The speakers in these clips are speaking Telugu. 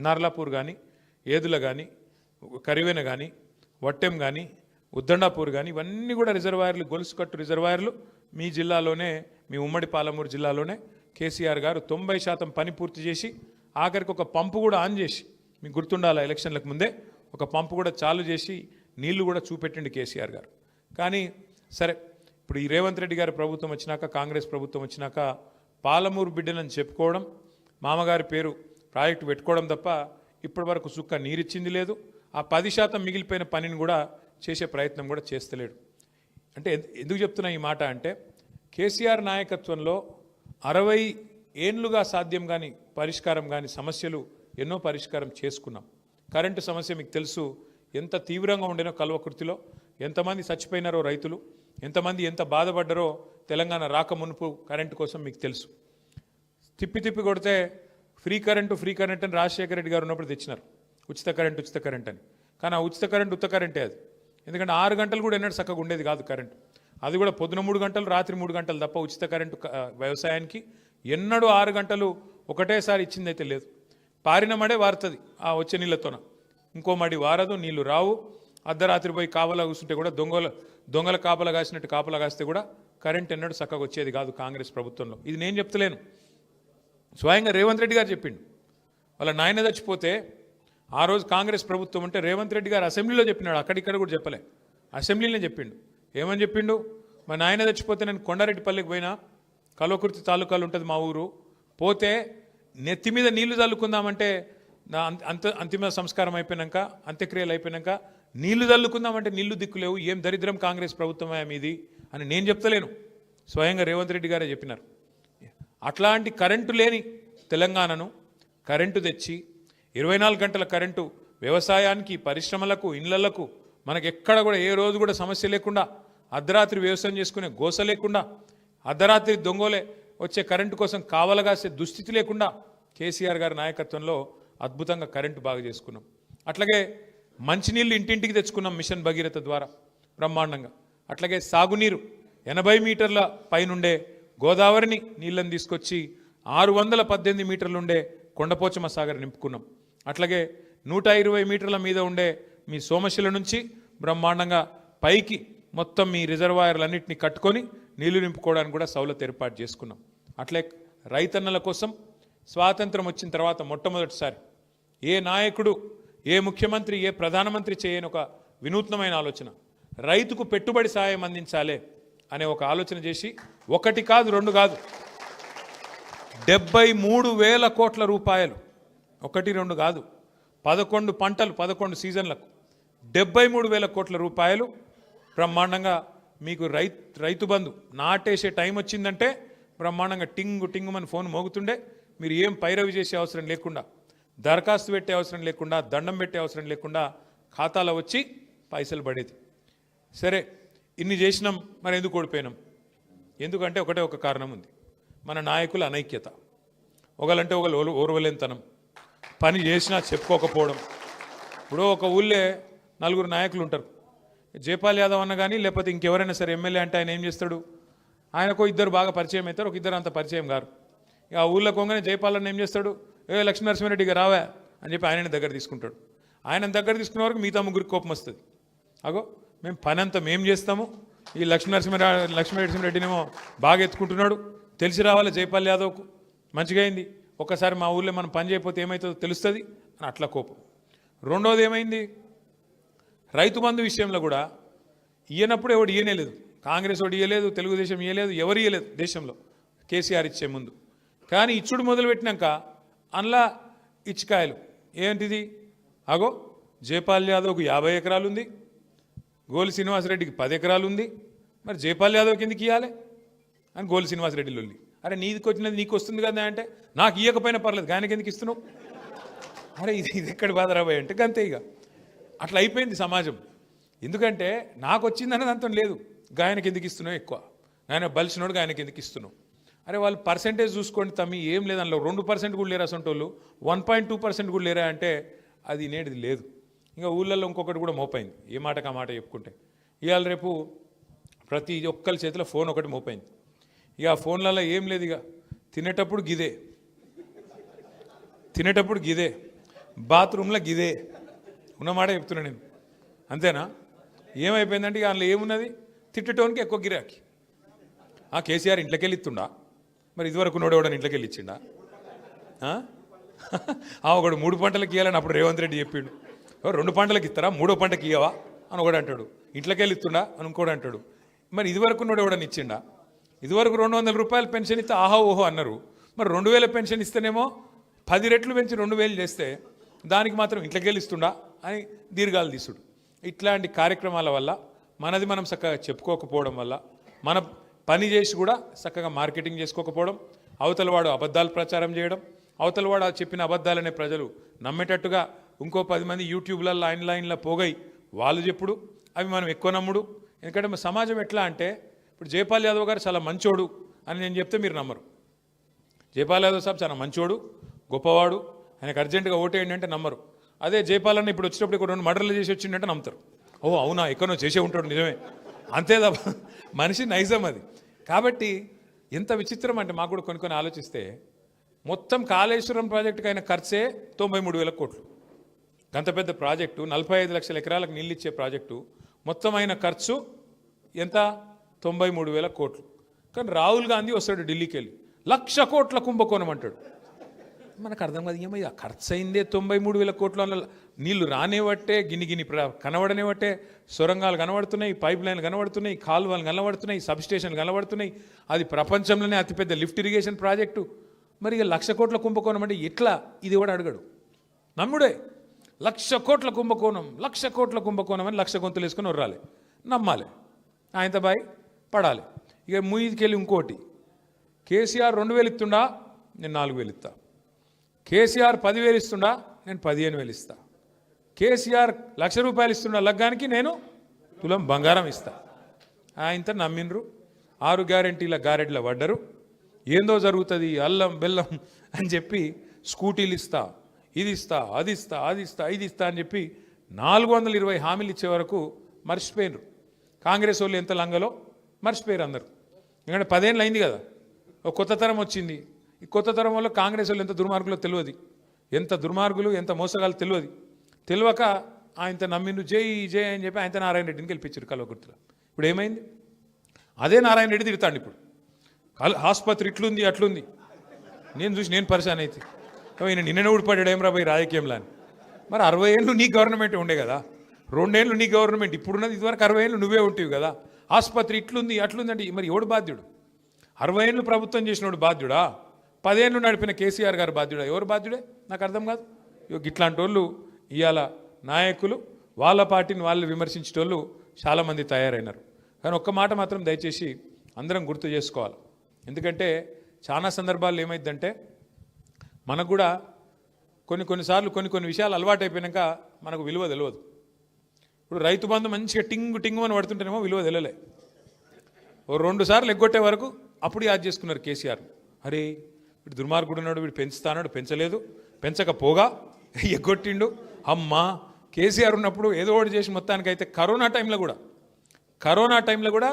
నార్లాపూర్ కానీ ఏదుల కానీ కరివెన కానీ వట్టెం కానీ ఉద్దండాపూర్ కానీ ఇవన్నీ కూడా రిజర్వాయర్లు గొలుసుకట్టు రిజర్వాయర్లు మీ జిల్లాలోనే మీ ఉమ్మడి పాలమూరు జిల్లాలోనే కేసీఆర్ గారు తొంభై శాతం పని పూర్తి చేసి ఆఖరికి ఒక పంపు కూడా ఆన్ చేసి మీకు గుర్తుండాలి ఎలక్షన్లకు ముందే ఒక పంపు కూడా చాలు చేసి నీళ్ళు కూడా చూపెట్టిండు కేసీఆర్ గారు. కానీ సరే ఇప్పుడు ఈ రేవంత్ రెడ్డి గారి ప్రభుత్వం వచ్చినాక కాంగ్రెస్ ప్రభుత్వం వచ్చినాక పాలమూరు బిడ్డనని చెప్పుకోవడం మామగారి పేరు ప్రాజెక్టు పెట్టుకోవడం తప్ప ఇప్పటి వరకు సుక్క నీరిచ్చింది లేదు. ఆ పది శాతం మిగిలిపోయిన పనిని కూడా చేసే ప్రయత్నం కూడా చేస్తలేడు. అంటే ఎందుకు చెప్తున్నా ఈ మాట అంటే కేసీఆర్ నాయకత్వంలో అరవై ఏండ్లుగా సాధ్యం కానీ పరిష్కారం కానీ సమస్యలు ఎన్నో పరిష్కారం చేసుకున్నాం. కరెంటు సమస్య మీకు తెలుసు ఎంత తీవ్రంగా ఉండేనో కల్వకుర్తిలో ఎంతమంది చచ్చిపోయినారో రైతులు ఎంతమంది ఎంత బాధపడ్డారో తెలంగాణ రాక మునుపు కరెంటు కోసం మీకు తెలుసు. తిప్పి తిప్పి కొడితే ఫ్రీ కరెంటు ఫ్రీ కరెంట్ అని రాజశేఖర రెడ్డి గారు ఉన్నప్పుడు తెచ్చినారు. ఉచిత కరెంట్ ఉచిత కరెంట్ అని. కానీ ఆ ఉచిత కరెంట్ ఉత్త కరెంటే అది? ఎందుకంటే ఆరు గంటలు కూడా ఎన్నడూ చక్కగా ఉండేది కాదు కరెంట్ అది కూడా పొద్దున మూడు గంటలు రాత్రి మూడు గంటలు తప్ప ఉచిత కరెంటు వ్యవసాయానికి ఎన్నడూ ఆరు గంటలు ఒకటేసారి ఇచ్చిందైతే లేదు. పారిన మడే వారుతుంది ఆ వచ్చే నీళ్ళతోన. ఇంకో మడి వారదు నీళ్ళు రావు. అర్ధరాత్రి పోయి కాపలా కూర్చుంటే కూడా దొంగల దొంగల కాపలా కాసినట్టు కాపలా కాస్తే కూడా కరెంట్ ఎన్నడూ చక్కగా వచ్చేది కాదు కాంగ్రెస్ ప్రభుత్వంలో. ఇది నేను చెప్తలేను. స్వయంగా రేవంత్ రెడ్డి గారు చెప్పిండు. వాళ్ళ నాయన చచ్చిపోతే ఆ రోజు కాంగ్రెస్ ప్రభుత్వం అంటే రేవంత్ రెడ్డి గారు అసెంబ్లీలో చెప్పినాడు. అక్కడిక్కడ కూడా చెప్పలే. అసెంబ్లీలో చెప్పిండు. ఏమని చెప్పిండు? మా నాయన చచ్చిపోతే నేను కొండారెడ్డిపల్లికి పోయినా కలవకుర్తి తాలూకాలు ఉంటుంది మా ఊరు. పోతే నెత్తి మీద నీళ్ళు చల్లుకుందామంటే నా అంత- అంత అంతిమ సంస్కారం అయిపోయినాక అంత్యక్రియలు అయిపోయినాక నీళ్ళు చల్లుకుందామంటే నీళ్ళు దిక్కులేవు ఏం దరిద్రం కాంగ్రెస్ ప్రభుత్వమే మీది? అని నేను చెప్తలేను. స్వయంగా రేవంత్ రెడ్డి గారే చెప్పినారు. అట్లాంటి కరెంటు లేని తెలంగాణను కరెంటు తెచ్చి ఇరవై నాలుగు గంటల కరెంటు వ్యవసాయానికి పరిశ్రమలకు ఇళ్ళలకు మనకు ఎక్కడ కూడా ఏ రోజు కూడా సమస్య లేకుండా అర్ధరాత్రి వ్యవసాయం చేసుకునే గోస లేకుండా అర్ధరాత్రి దొంగలే వచ్చే కరెంటు కోసం కావలగాసే దుస్థితి లేకుండా కేసీఆర్ గారి నాయకత్వంలో అద్భుతంగా కరెంటు బాగా చేసుకున్నాం. అట్లాగే మంచినీళ్ళు ఇంటింటికి తెచ్చుకున్నాం మిషన్ భగీరథ ద్వారా బ్రహ్మాండంగా. అట్లాగే సాగునీరు ఎనభై మీటర్ల పైనుండే గోదావరిని నీళ్ళని తీసుకొచ్చి ఆరు వందల పద్దెనిమిది మీటర్లు ఉండే కొండపోచమ్మ సాగర్ నింపుకున్నాం. అట్లాగే నూట ఇరవై మీటర్ల మీద ఉండే మీ సోమశిల నుంచి బ్రహ్మాండంగా పైకి మొత్తం మీ రిజర్వాయర్లన్నింటినీ కట్టుకొని నీళ్ళు నింపుకోవడానికి కూడా సౌలత్ ఏర్పాటు చేసుకున్నాం. అట్లే రైతన్నల కోసం స్వాతంత్రం వచ్చిన తర్వాత మొట్టమొదటిసారి ఏ నాయకుడు ఏ ముఖ్యమంత్రి ఏ ప్రధానమంత్రి చేయని ఒక వినూత్నమైన ఆలోచన. రైతుకు పెట్టుబడి సాయం అందించాలే అనే ఒక ఆలోచన చేసి ఒకటి కాదు రెండు కాదు. డెబ్బై మూడు వేల కోట్ల రూపాయలు. ఒకటి రెండు కాదు. పదకొండు పంటలు పదకొండు సీజన్లకు. డెబ్బై మూడు వేల కోట్ల రూపాయలు. బ్రహ్మాండంగా మీకు రైతు రైతు బంధు నాటేసే టైం వచ్చిందంటే బ్రహ్మాండంగా టింగు టింగుమని ఫోన్ మోగుతుండే. మీరు ఏం పైరవి చేసే అవసరం లేకుండా దరఖాస్తు పెట్టే అవసరం లేకుండా దండం పెట్టే అవసరం లేకుండా ఖాతాలో వచ్చి పైసలు పడేది. సరే ఇన్ని చేసినాం మరి ఎందుకు ఓడిపోయినాం? ఎందుకంటే ఒకటే ఒక కారణం ఉంది. మన నాయకుల అనైక్యత. ఒకలంటే ఒకరు ఓర్వలేనితనం. పని చేసినా చెప్పుకోకపోవడం. ఇప్పుడు ఒక ఊళ్ళే నలుగురు నాయకులు ఉంటారు. జయపాల్ యాదవ్ అన్న కానీ లేకపోతే ఇంకెవరైనా సరే ఎమ్మెల్యే అంటే ఆయన ఏం చేస్తాడు? ఆయనకు ఇద్దరు బాగా పరిచయం అవుతారు ఒక ఇద్దరు అంత పరిచయం గారు ఇక ఆ ఊళ్ళో కొంగనే జయపాల్ అన్న ఏం చేస్తాడు? ఏ లక్ష్మీనరసింహారెడ్డి రావా అని చెప్పి ఆయనని దగ్గర తీసుకుంటాడు. ఆయన దగ్గర తీసుకునే వరకు మిగతా ముగ్గురికి కోపం వస్తుంది. అగో మేము పని అంతా మేము చేస్తాము. ఈ లక్ష్మీనరసింహ లక్ష్మీనరసింహారెడ్డినేమో బాగా ఎత్తుకుంటున్నాడు తెలిసి రావాలి జైపాల్ యాదవ్కు. మంచిగా అయింది. ఒక్కసారి మా ఊళ్ళో మనం పని చేయకపోతే ఏమవుతుందో తెలుస్తుంది అని అట్లా కోపం. రెండోది ఏమైంది? రైతు బంధు విషయంలో కూడా ఇయ్యనప్పుడు ఎవడు ఇయ్యనేలేదు కాంగ్రెస్ వాడు ఇయ్యలేదు తెలుగుదేశం ఇయ్యలేదు ఎవరు ఇయ్యలేదు దేశంలో. కేసీఆర్ ఇచ్చే ముందు. కానీ ఇచ్చుడు మొదలుపెట్టినాక అందులో ఇచ్చికాయలు. ఏంటిది? అగో జయపాల్ యాదవ్కు యాభై ఎకరాలు ఉంది గోలి శ్రీనివాసరెడ్డికి పది ఎకరాలు ఉంది మరి జయపాల్ యాదవ్ ఎందుకు ఇవ్వాలి అని గోలి శ్రీనివాసరెడ్డి లొల్లి. అరే నీదికి వచ్చినది నీకు వస్తుంది కదా అంటే నాకు ఇవ్వకపోయినా పర్లేదు ఆయనకి ఎందుకు ఇస్తున్నావు? అరే ఇది ఇది ఎక్కడ బాధరాబాయ్ అంటే గంతే ఇక. అట్లా అయిపోయింది సమాజం. ఎందుకంటే నాకు వచ్చిందనేది అంతం లేదు. గాయనకి ఎందుకు ఇస్తున్నావు ఎక్కువ? ఆయన బలిసినోడు ఆయనకి ఎందుకు ఇస్తున్నావు? అరే వాళ్ళు పర్సెంటేజ్ చూసుకోండి తమ్మి ఏం లేదు అందులో రెండు పర్సెంట్ కూడా లేరా అసంటోళ్ళు వన్ పాయింట్ టూ పర్సెంట్ కూడా లేరా అంటే అది నేటిది లేదు. ఇంకా ఊళ్ళల్లో ఇంకొకటి కూడా మోపైంది. ఏ మాటకు ఆ మాట చెప్పుకుంటే. ఇవాళ రేపు ప్రతి ఒక్కరి చేతిలో ఫోన్ ఒకటి మోపైంది. ఇక ఆ ఫోన్లలో ఏం లేదు ఇక. తినేటప్పుడు గిదే. తినేటప్పుడు గిదే. బాత్రూంలో గిదే. ఉన్నమాట చెప్తున్నా నేను. అంతేనా? ఏమైపోయిందంటే ఇక అందులో ఏమున్నది? తిట్టటోనికి ఎక్కువ గిరాకీ. ఆ కేసీఆర్ ఇంట్లోకి వెళ్ళి ఇస్తుండా మరి ఇదివరకు నోడేవాడని ఇంట్లోకి వెళ్ళి ఇచ్చిండా? ఆ? ఒకడు మూడు పంటలకు ఇవ్వాలని అప్పుడు రేవంత్ రెడ్డి చెప్పిండు. రెండు పంటలకు ఇస్తారా? మూడో పంటకి ఇవ్వవా అని ఒకడు అంటాడు. ఇంట్లోకి వెళ్ళి ఇస్తుండా? అని ఇంకోడు అంటాడు. మరి ఇదివరకు నోడేవాడని ఇచ్చిండా? ఇదివరకు రెండు వందల రూపాయలు పెన్షన్ ఇస్తే ఆహా ఓహో అన్నారు. మరి రెండు వేల పెన్షన్ ఇస్తేనేమో పది రెట్లు పెంచి రెండు వేలు చేస్తే దానికి మాత్రం ఇంట్లోకి వెళ్ళి ఇస్తుండా? అని దీర్ఘాలు తీసుడు. ఇట్లాంటి కార్యక్రమాల వల్ల మనది మనం చక్కగా చెప్పుకోకపోవడం వల్ల మన పని చేసి కూడా చక్కగా మార్కెటింగ్ చేసుకోకపోవడం అవతల వాడు అబద్ధాలు ప్రచారం చేయడం అవతల వాడు చెప్పిన అబద్ధాలనే ప్రజలు నమ్మేటట్టుగా ఇంకో పది మంది యూట్యూబ్లలో లైన్ లైన్లో పోగై వాళ్ళు చెప్పుడు అవి మనం ఎక్కువ నమ్ముడు. ఎందుకంటే మా సమాజం ఎట్లా అంటే ఇప్పుడు జయపాల్ యాదవ్ గారు చాలా మంచోడు అని నేను చెప్తే మీరు నమ్మరు. జయపాల్ యాదవ్ సాబ్ చాలా మంచోడు గొప్పవాడు ఆయనకు అర్జెంటుగా ఓటేయండి అంటే నమ్మరు. అదే జయపాల్ అన్న ఇప్పుడు వచ్చేటప్పుడు ఇక్కడ రెండు మర్డర్లు చేసి వచ్చిండంటే నమ్ముతారు. ఓ అవునా ఎక్కడో చేసే ఉంటాడు నిజమే. అంతే తప్ప మనిషి నైజం అది. కాబట్టి ఎంత విచిత్రం అంటే మాకు కూడా కొన్ని కొన్ని ఆలోచిస్తే మొత్తం కాళేశ్వరం ప్రాజెక్టుకి అయిన ఖర్చే తొంభై మూడు వేల కోట్లు. గంత పెద్ద ప్రాజెక్టు నలభై ఐదు లక్షల ఎకరాలకు నీళ్ళు ఇచ్చే ప్రాజెక్టు మొత్తం అయిన ఖర్చు ఎంత? తొంభై మూడు వేల కోట్లు. కానీ రాహుల్ గాంధీ వస్తాడు ఢిల్లీకి వెళ్ళి లక్ష కోట్ల కుంభకోణం అంటాడు మనకు అర్థం కాదు ఏమయ్యా ఖర్చు అయిందే తొంభై మూడు వేల కోట్ల నీళ్ళు రానేవట్టే గిని గిని కనబడనేవట్టే సొరంగాలు కనబడుతున్నాయి పైప్ లైన్లు కనబడుతున్నాయి కాలువలు కనబడుతున్నాయి సబ్ స్టేషన్లు కనబడుతున్నాయి. అది ప్రపంచంలోనే అతిపెద్ద లిఫ్ట్ ఇరిగేషన్ ప్రాజెక్టు. మరి ఇక లక్ష కోట్ల కుంభకోణం అంటే ఎట్లా? ఇది కూడా అడగడు. నమ్ముడే. లక్ష కోట్ల కుంభకోణం లక్ష కోట్ల కుంభకోణం అని లక్ష గొంతులు వేసుకొని ఉర్రాలి. నమ్మాలి. ఆయనతో బాయ్? పడాలి. ఇక ముయ్యికి వెళ్ళి ఇంకోటి. కేసీఆర్ రెండు వేలు ఇస్తుండా? నేను నాలుగు వేలు ఇస్తా. కేసీఆర్ పదివేలు ఇస్తుండా? నేను పదిహేను వేలు ఇస్తా. కేసీఆర్ లక్ష రూపాయలు ఇస్తుండా లగ్గానికి? నేను తులం బంగారం ఇస్తా. ఆయనతో నమ్మినరు ఆరు గ్యారెంటీల గారెడ్ల పడ్డరు ఏందో జరుగుతుంది అల్లం బెల్లం అని చెప్పి స్కూటీలు ఇస్తా. ఇది ఇస్తా అది ఇస్తా అది ఇస్తా ఇది ఇస్తా అని చెప్పి నాలుగు వందల ఇరవై హామీలు ఇచ్చే వరకు మర్చిపోయినరు. కాంగ్రెస్ వాళ్ళు ఎంత లంగలో మర్చిపోయారు అందరు. ఎందుకంటే పదేళ్ళు అయింది కదా. ఒక కొత్త తరం వచ్చింది. ఈ కొత్త తరం వల్ల కాంగ్రెస్ వాళ్ళు ఎంత దుర్మార్గులో తెలియదు ఎంత దుర్మార్గులు ఎంత మోసగాలు తెలియదు తెలియక ఆయనతో నమ్మిండు జై జై అని చెప్పి ఆయనతో నారాయణ రెడ్డిని గెలిపించారు కల్వకుర్తిలో. ఇప్పుడు ఏమైంది? అదే నారాయణ రెడ్డి తిడతాడు ఇప్పుడు. కల్ ఆసుపత్రి ఇట్లుంది అట్లుంది. నేను చూసి నేను పరిశాన్ అయితే. ఈయన నిన్ననే ఊడిపడ్డాడు ఏం రాబోయే రాజకీయంలో అని. మరి అరవై ఏళ్ళు నీ గవర్నమెంట్ ఉండే కదా. రెండేళ్ళు నీ గవర్నమెంట్ ఇప్పుడున్నది ఇదివరకు అరవై ఏళ్ళు నువ్వే ఉంటివి కదా. ఆసుపత్రి ఇట్లుంది అట్లుందంటే మరి ఎవడు బాధ్యుడు? అరవై ఏళ్ళు ప్రభుత్వం చేసినోడు బాధ్యుడా? పదేళ్ళు నడిపిన కేసీఆర్ గారు బాధ్యుడా? ఎవరు బాధ్యుడే? నాకు అర్థం కాదు. ఇగో ఇట్లాంటి వాళ్ళు ఇవాళ నాయకులు వాళ్ళ పార్టీని వాళ్ళు విమర్శించేటోళ్ళు చాలామంది తయారైనారు. కానీ ఒక్క మాట మాత్రం దయచేసి అందరం గుర్తు చేసుకోవాలి. ఎందుకంటే చాలా సందర్భాల్లో ఏమైందంటే మనకు కూడా కొన్ని కొన్నిసార్లు కొన్ని కొన్ని విషయాలు అలవాటు మనకు విలువ తెలియదు. ఇప్పుడు రైతు బంధు మంచిగా టింగు టింగు అని పడుతుంటేనేమో విలువ తెలియలే. ఓ రెండు సార్లు ఎగ్గొట్టే వరకు అప్పుడు యాద్ చేసుకున్నారు కేసీఆర్. అరే వీడు దుర్మార్గుడు ఉన్నాడు వీడు పెంచుతానాడు పెంచలేదు పెంచకపోగా ఎగ్గొట్టిండు. అమ్మా కేసీఆర్ ఉన్నప్పుడు ఏదో ఒకటి చేసి మొత్తానికైతే కరోనా టైంలో కూడా కరోనా టైంలో కూడా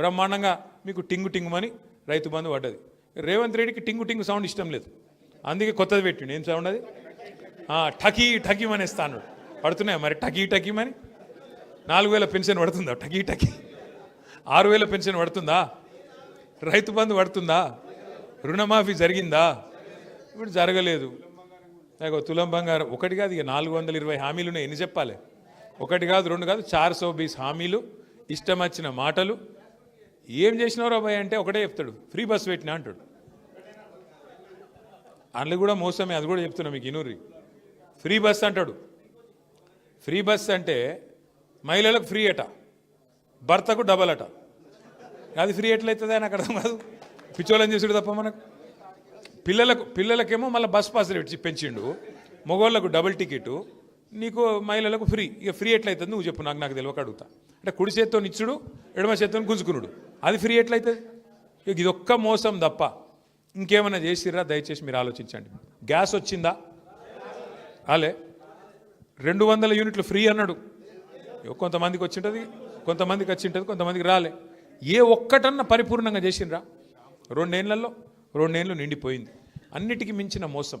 బ్రహ్మాండంగా మీకు టింగు టింగుమని రైతు బంధు పడ్డది. రేవంత్ రెడ్డికి టింగు టింగు సౌండ్ ఇష్టం లేదు. అందుకే కొత్తది పెట్టిండు. ఏం సౌండ్ అది టకీ టకీ అనేస్తాను పడుతున్నాయా మరి? టకీ టకీమని నాలుగు వేల పెన్షన్ పడుతుందా? టకీ టకీ ఆరు వేల పెన్షన్ పడుతుందా? రైతు బంధు పడుతుందా? రుణమాఫీ జరిగిందా? ఇప్పుడు జరగలేదు. నాకు తులం బంగారం. ఒకటి కాదు ఇక నాలుగు వందల ఇరవై హామీలు ఉన్నాయి. ఎన్ని చెప్పాలి? ఒకటి కాదు రెండు కాదు చార్ సో బీస్ హామీలు ఇష్టం వచ్చిన మాటలు. ఏం చేసినారో భయ్ అంటే ఒకటే చెప్తాడు. ఫ్రీ బస్ పెట్టినా అంటాడు. అందులో కూడా మోసమే అది కూడా చెప్తున్నా మీకు ఇనూరి. ఫ్రీ బస్ అంటాడు. ఫ్రీ బస్ అంటే మహిళలకు ఫ్రీ అట భర్తకు డబల్ అట. అది ఫ్రీ ఎట్లయితుంది అని అక్కడ కాదు. పిచ్చోళ్ళని చేసుడు తప్ప మనకు. పిల్లలకు పిల్లలకేమో మళ్ళీ బస్ పాస్ పెంచిండు. మగవాళ్ళకు డబుల్ టికెట్. నీకు మహిళలకు ఫ్రీ. ఇక ఫ్రీ ఎట్లయితుంది నువ్వు చెప్పు నాకు నాకు తెలియక అడుగుతా. అంటే కుడి చేత్తో నిచ్చుడు ఎడమ చేత్తో గుంజుకునుడు. అది ఫ్రీ ఎట్లయితుంది? ఇక ఇది ఒక్క మోసం తప్ప. ఇంకేమైనా చేసిర్రా? దయచేసి మీరు ఆలోచించండి. గ్యాస్ వచ్చిందా? అలే. రెండు వందల యూనిట్లు ఫ్రీ అన్నాడు. కొంతమందికి వచ్చింటది కొంతమందికి వచ్చింటది కొంతమందికి రాలే. ఏ ఒక్కటన్నా పరిపూర్ణంగా చేసిండ్రా రెండేళ్ళలో రెండేళ్ళు నిండిపోయింది. అన్నిటికీ మించిన మోసం.